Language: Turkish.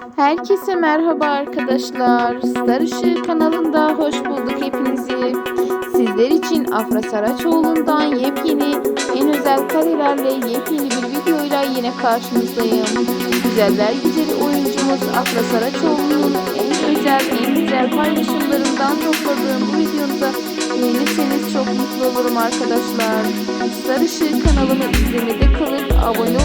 Herkese merhaba arkadaşlar. Star Işığı kanalında hoş bulduk hepinizi. Sizler için Afra Saraçoğlu'ndan yepyeni, en özel karelerle yepyeni bir videoyla yine karşınızdayım. Güzeller güzeli oyuncumuz Afra Saraçoğlu'nun en özel, en güzel paylaşımlarından topladığım bu videoda beğenirseniz çok mutlu olurum arkadaşlar. Star Işığı kanalımı izlemede kalıp abone